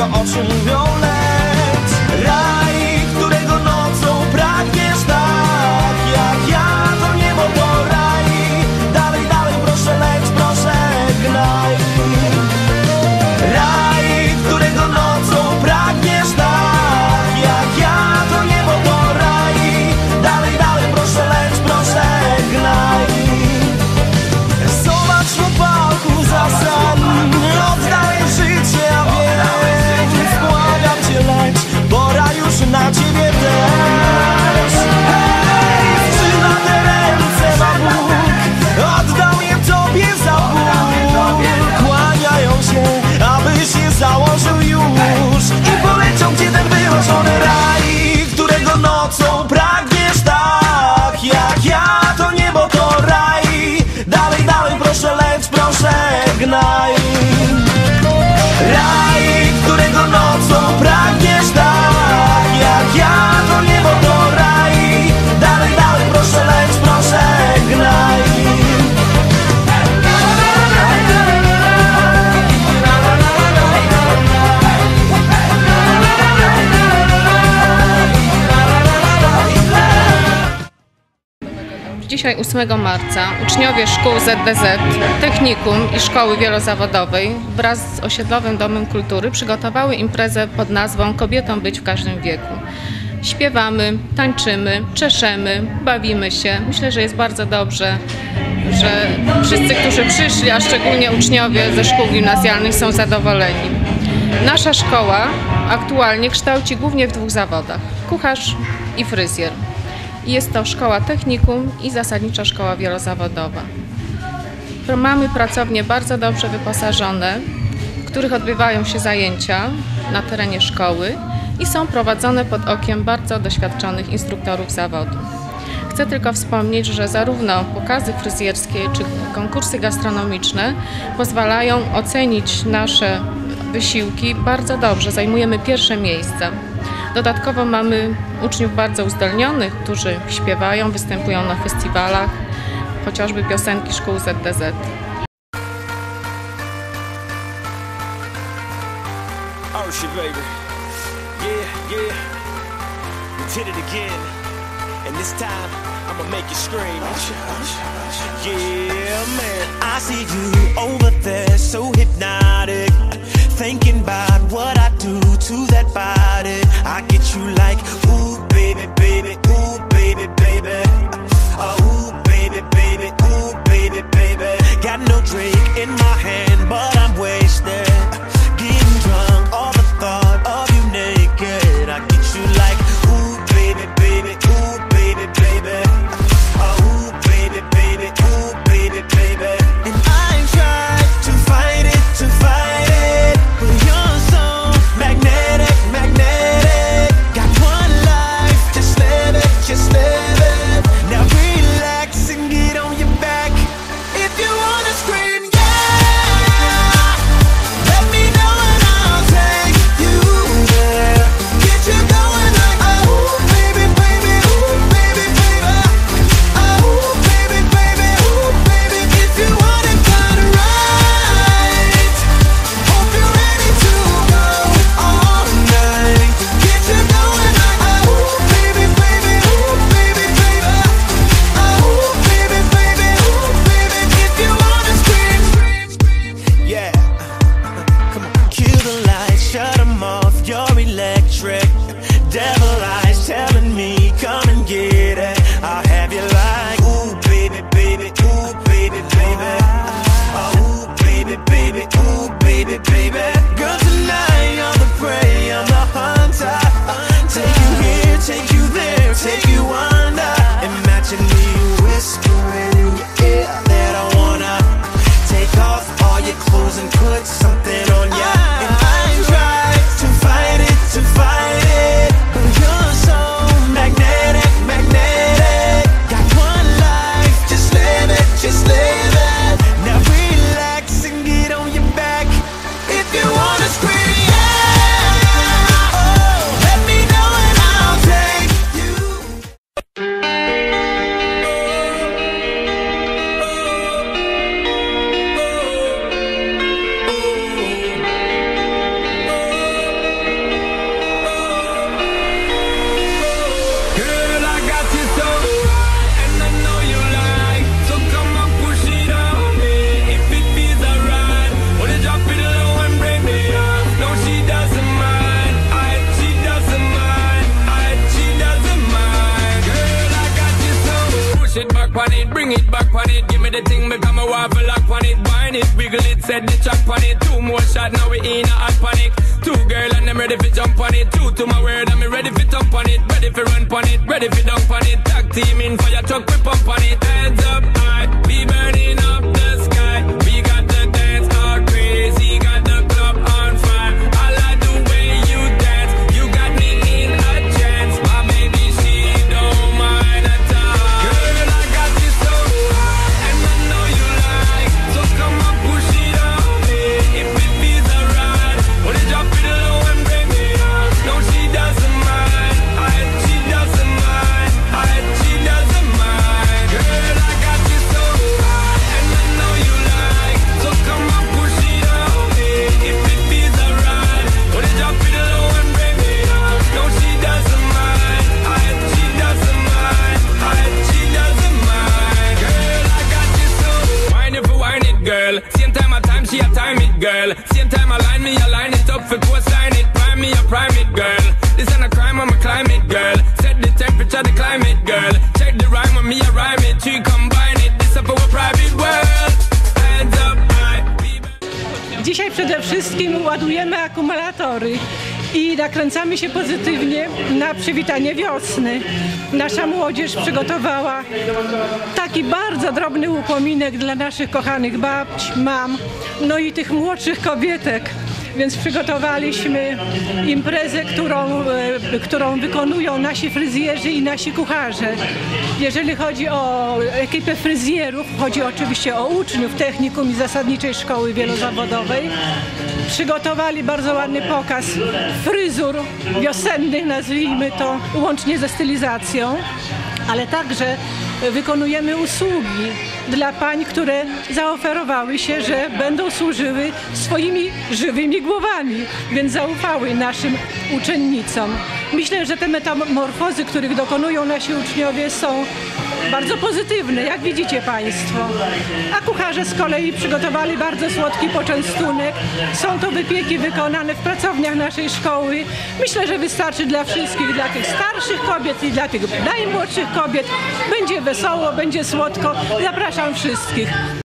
骄傲流泪 Dzisiaj 8 marca uczniowie szkół ZDZ, technikum i szkoły wielozawodowej wraz z osiedlowym Domem Kultury przygotowały imprezę pod nazwą Kobietom być w każdym wieku. Śpiewamy, tańczymy, czeszemy, bawimy się. Myślę, że jest bardzo dobrze, że wszyscy, którzy przyszli, a szczególnie uczniowie ze szkół gimnazjalnych są zadowoleni. Nasza szkoła aktualnie kształci głównie w dwóch zawodach: kucharz i fryzjer. Jest to szkoła technikum i zasadnicza szkoła wielozawodowa. Mamy pracownie bardzo dobrze wyposażone, w których odbywają się zajęcia na terenie szkoły i są prowadzone pod okiem bardzo doświadczonych instruktorów zawodu. Chcę tylko wspomnieć, że zarówno pokazy fryzjerskie czy konkursy gastronomiczne pozwalają ocenić nasze wysiłki bardzo dobrze. Zajmujemy pierwsze miejsce. Dodatkowo mamy uczniów bardzo uzdolnionych, którzy śpiewają, występują na festiwalach, chociażby piosenki szkół ZDZ. Oh did it again. And this time, I'ma make you scream. Yeah, man. I see you over there, so hypnotic. Thinking about what I do to that body. I get you like, ooh, baby, baby, ooh, baby, baby. Uh, ooh, set the track on it. Two more shot, now we in a hot panic. Two girl and them ready for jump on it. Two to my word, me ready for jump on it. Ready for run on it, ready for dunk on it. Tag team in fire truck, we pump on it. Hands up high, we burning up przede wszystkim ładujemy akumulatory i nakręcamy się pozytywnie na przywitanie wiosny. Nasza młodzież przygotowała taki bardzo drobny upominek dla naszych kochanych babć, mam, no i tych młodszych kobietek. Więc przygotowaliśmy imprezę, którą, e, którą wykonują nasi fryzjerzy i nasi kucharze. Jeżeli chodzi o ekipę fryzjerów, chodzi oczywiście o uczniów technikum i zasadniczej szkoły wielozawodowej. Przygotowali bardzo ładny pokaz fryzur wiosennych, nazwijmy to, łącznie ze stylizacją, ale także wykonujemy usługi dla pań, które zaoferowały się, że będą służyły swoimi żywymi głowami, więc zaufały naszym uczennicom. Myślę, że te metamorfozy, których dokonują nasi uczniowie są bardzo pozytywne, jak widzicie Państwo. A kucharze z kolei przygotowali bardzo słodki poczęstunek. Są to wypieki wykonane w pracowniach naszej szkoły. Myślę, że wystarczy dla wszystkich, dla tych starszych kobiet i dla tych najmłodszych kobiet. Będzie wesoło, będzie słodko. Zapraszam wszystkich.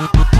you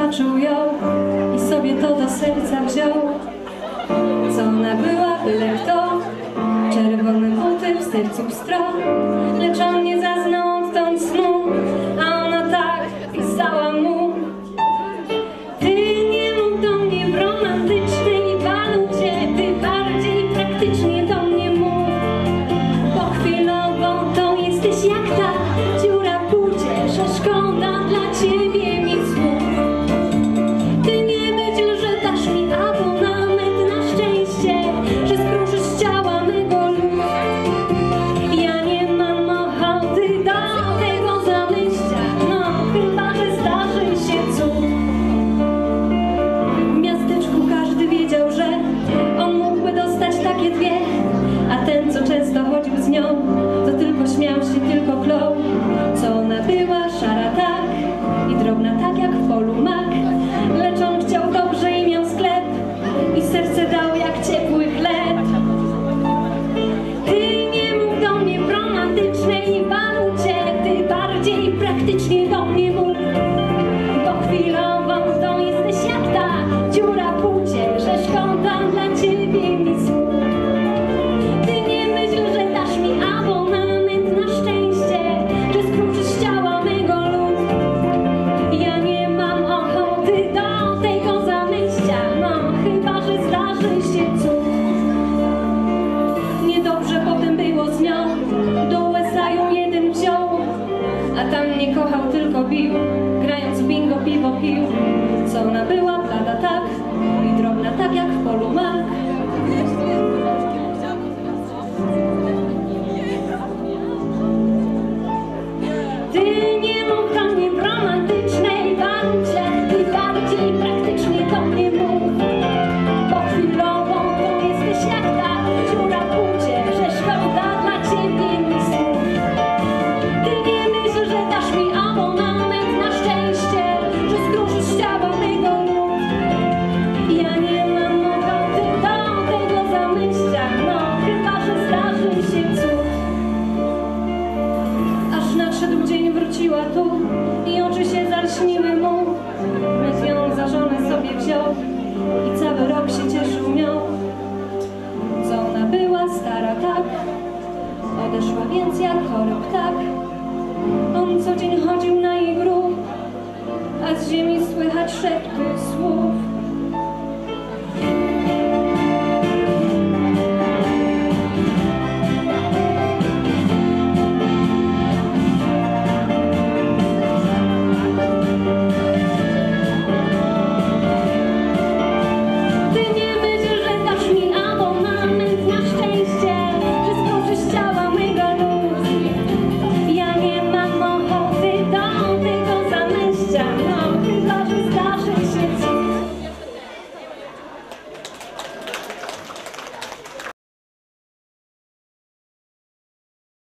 zobaczył ją i sobie to do serca wziął. Co ona była, byle kto, czerwone buty w sercu pstro, lecz on nie zaznał. bardziej bardziej praktycznie do mnie mówi. kochał, tylko bił, grając bingo piwo pił, co ona była, blada tak i drobna tak jak w polu mal.